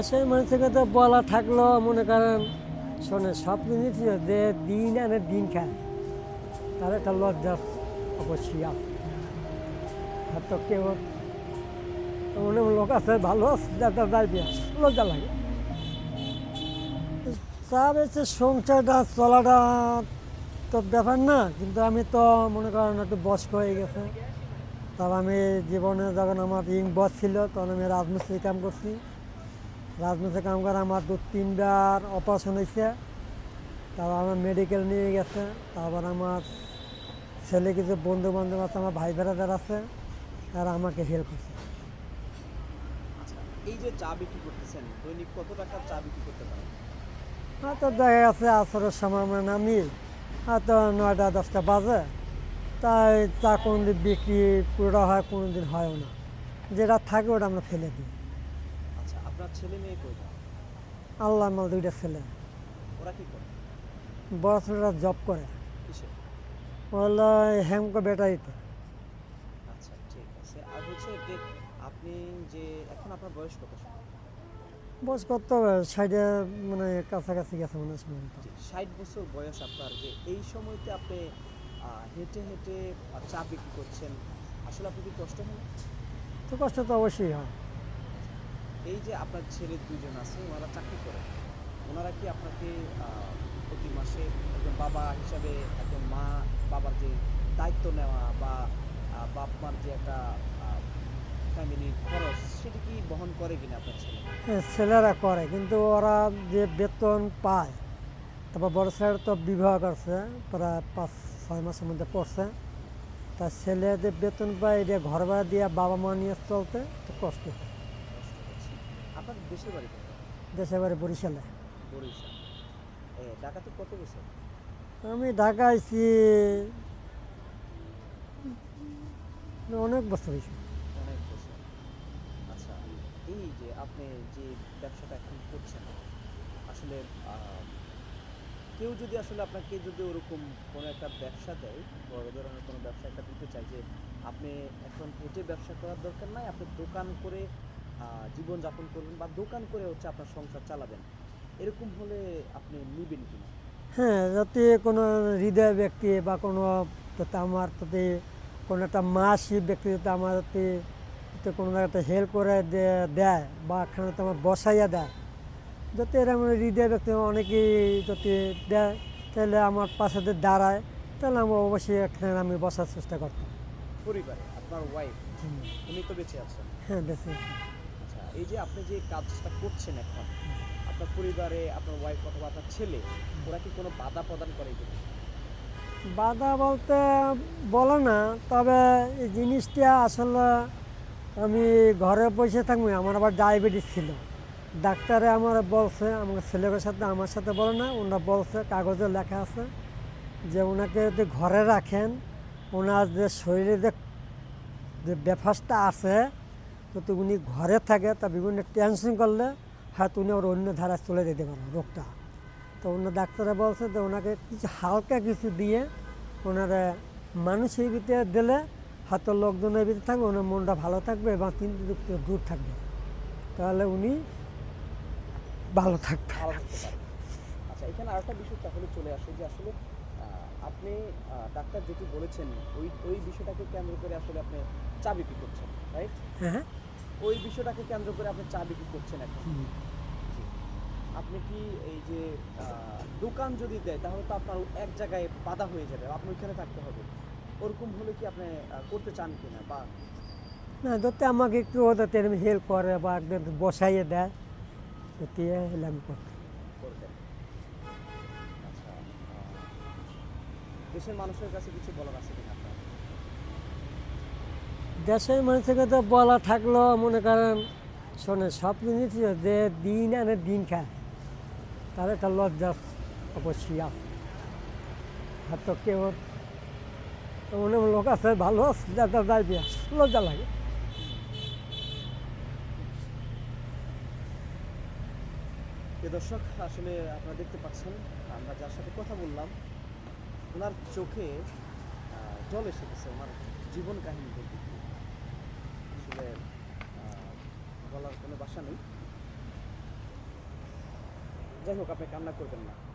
দেশের মানুষকে তো বলা থাকল, মনে করেন শোনে সব জিনিস যে দিন আনে দিন খায়। তার একটা লজ্জা অবশ্যই আর তো কেউ লোক আছে, ভালো আছে যাইবে লজ্জা লাগে। চা বেছে সংসারটা, চলাটা তো ব্যাপার না, কিন্তু আমি তো মনে করেন একটু বয়স্ক হয়ে গেছে। তারপর আমি জীবনে যখন আমার ইং বস ছিল, তখন আমি রাজমিস্ত্রি কাম করছি। রাজমিস্ত্রি কাম করে আমার দু তিনবার অপারেশন হয়েছে তারপর আমার মেডিকেল নিয়ে গেছে। তারপর আমার ছেলে কিছু বন্ধু বান্ধব আছে আমার ভাই বেড়াদার আছে তারা আমাকে হেল্প করছে। আচ্ছা এই যে চা বিক্রি করতেছেন দৈনিক কত টাকার চা বিক্রি করতে পারেন? হয়তো দেখা গেছে আসরের সময় আমরা নামি হয়তো নয়টা দশটা বাজে। তাই চা কোনো দিন বিক্রি পুরোটা হয় কোনো দিন হয়ও না। যেটা থাকে ওটা আমরা ফেলে দিই। আপনার ছেলে মেয়ে কয়টা আল্লাহ মাল দুইটা ছেলে। ওরা কি করে? বড় ছেলেরা জব করে। কিসে? হলো হেমকো ব্যাটারিতে আচ্ছা ঠিক আছে। আর হচ্ছে যে আপনি যে এখন আপনার বয়স কত করতে হবে সাইডে মানে কাছাকাছি গেছে মনে মতো। ষাট বছর বয়স আপনার যে এই সময়তে আপনি হেঁটে হেঁটে চা বিক্রি করছেন আসলে আপনি কি কষ্ট হয়? তো কষ্ট তো অবশ্যই হয়। এই যে আপনার ছেলে দুজন আছে ওনারা চাকরি করে। ওনারা কি আপনাকে প্রতি মাসে একজন বাবা হিসাবে একজন মা বাবার যে দায়িত্ব নেওয়া বা বাপ মার যে একটা ফ্যামিলির খরচ সেটা কি বহন করে কিনা আপনার ছেলে? হ্যাঁ, ছেলেরা করে কিন্তু ওরা যে বেতন পায় তারপর বড় ছেলের তো বিবাহ করছে প্রায় পাঁচ ছয় মাসের মধ্যে পড়ছে তার ছেলে যে বেতন পায় এটা ঘর ভাড়া দিয়ে বাবা মা নিয়ে চলতে তো কষ্ট হয়। আপনার দেশের বাড়ি দেশের বাড়ি বরিশালে। বরিশাল। ঢাকাতে কত বছর? আমি ঢাকা আইছি অনেক বছর হয়েছে অনেক বছর। আচ্ছা এই যে আপনি যে ব্যবসাটা এখন করছেন আসলে কেউ যদি আসলে আপনাকে যদি ওরকম কোনো একটা ব্যবসা দেয় বড় ধরনের কোনো ব্যবসা একটা দিতে চায় যে আপনি এখন হেঁটে ব্যবসা করার দরকার নাই আপনি দোকান করে জীবনযাপন করবেন বা দোকান করে হচ্ছে আপনার সংসার চালাবেন এরকম হলে আপনি নিবেন কিনা হ্যাঁ যাতে কোনো হৃদয় ব্যক্তি বা কোনো যাতে আমার তাতে কোনো একটা মাসি ব্যক্তি যাতে আমার যাতে কোনো একটা হেল্প করে দেয় বা এখানে তোমার বসাইয়া দেয় যাতে এরকম হৃদয় ব্যক্তি অনেকেই যাতে দেয় তাহলে আমার পাশে দাঁড়ায় তাহলে আমি অবশ্যই এখানে আমি বসার চেষ্টা করতাম পরিবারে আপনার ওয়াইফ। উনি তো বেঁচে আছেন হ্যাঁ বেশি বেশি। এই যে আপনি যে কাজটা করছেন এখন, আপনার পরিবারে, আপনার ওয়াইফ অথবা আপনার ছেলে, ওরা কি কোনো বাধা প্রদান করে কিনা? বাধা বলতে বলে না, তবে এই জিনিসটা আসলে আমি ঘরে বসে থাকব, আমার আবার ডায়াবেটিস ছিল। ডাক্তারে আমার বলছে, আমার ছেলের সাথে, আমার সাথে বলে না, ওনারা বলছে, কাগজে লেখা আছে যে ওনাকে যদি ঘরে রাখেন, ওনার যে শরীরে যে যে ব্যাপারটা আছে যদি উনি ঘরে থাকে, তা বিভিন্ন টেনশন করলে হয়তো উনি ওর অন্য ধারায় চলে যেতে পারেন রোগটা। তো অন্য ডাক্তাররা বলছে যে ওনাকে কিছু হালকা কিছু দিয়ে ওনারা মানুষের ভিতরে দিলে হয়তো লোকজনের ভিতরে থাকবে, ওনার মনটা ভালো থাকবে এবং চিন্তিত দূর থাকবে। তাহলে উনি ভালো থাকবে। পারে আচ্ছা এখানে আরেকটা বিষয় তাহলে চলে আসে যে আসলে আপনি ডাক্তার যেটি বলেছেন ওই ওই বিষয়টাকে কেন্দ্র করে আসলে আপনি চা বিক্রি করছেন রাইট হ্যাঁ ওই বিষয়টাকে কেন্দ্র করে আপনি চা বিক্রি করছেন এখন। আপনি কি এই যে দোকান যদি দেয় তাহলে তো আপনার এক জায়গায় বাধা হয়ে যাবে আপনি ওইখানে থাকতে হবে। ওরকম হলে কি আপনি করতে চান কিনা বা? না যাতে আমাকে একটু ওদের হেল্প করে বা একদম বসাইয়ে দেয় সত্যি হলে আমি করতাম করবেন আচ্ছা আহ, দেশের মানুষের কাছে কিছু বলার আছে কিনা আপনার? দেশের মানুষকে তো বলা থাকল মনে করেন শোনে সব জিনিস যে দিন আনে দিন খায় তার একটা লজ্জা অবশ্যই আছে। হয়তো কেউ এমন এমন লোক আছে ভালো আছে যাদের যাইবে লজ্জা লাগে। দর্শক আসলে আপনারা দেখতে পাচ্ছেন আমরা যার সাথে কথা বললাম ওনার চোখে জল এসে গেছে ওনার জীবন কাহিনী বলতে আসলে বলার কোনো বাসা নেই। যাই হোক, আপনি কান্না করবেন না।